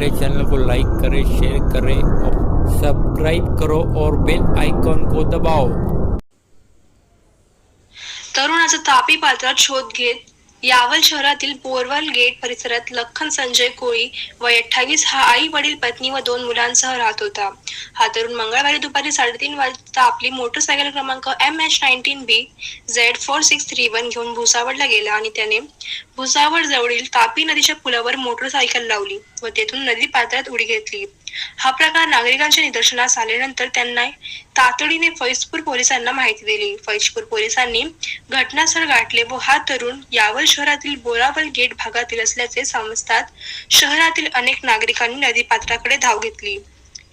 हमारे चैनल को लाइक करें शेयर करें और सब्सक्राइब करो और बेल आइकॉन को दबाओ। तरुणाचा तापी पात्रात शोध घेत यावल शहरातील बोरवल गेट परिसरात लखन संजय कोळी वय अठ्ठावीस हा आई वडील पत्नी व दोन मुलांसह राहत होता. हा तरुण मंगळवारी दुपारी साडेतीन वाजता आपली मोटरसायकल क्रमांक M H nineteen B Z four six three one घेऊन भुसावळला गेला आणि त्याने भुसावळ जवळील तापी नदीच्या पुलावर मोटरसायकल लावली व तेथून नदी पात्रात उडी घेतली. हा प्रकार नागरिकांच्या निदर्शनास आल्यानंतर त्यांना तातडीने फैजपूर पोलिसांना माहिती दिली. फैजपूर पोलिसांनी घटनास्थळ गाठले व हा तरुण यावल शहरातील बोरावल गेट भागातील असल्याचे समजतात शहरातील अनेक नागरिकांनी नदीपात्राकडे धाव घेतली.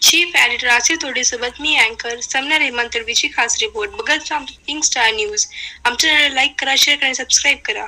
चीफ एडिटर आसिफ तोडे सोबत मी अँकर समना रेहमान तडवीची खास रिपोर्ट बघत किंग स्टार न्यूज. आमच्या चॅनल लाईक करा शेअर करा सबस्क्राईब करा.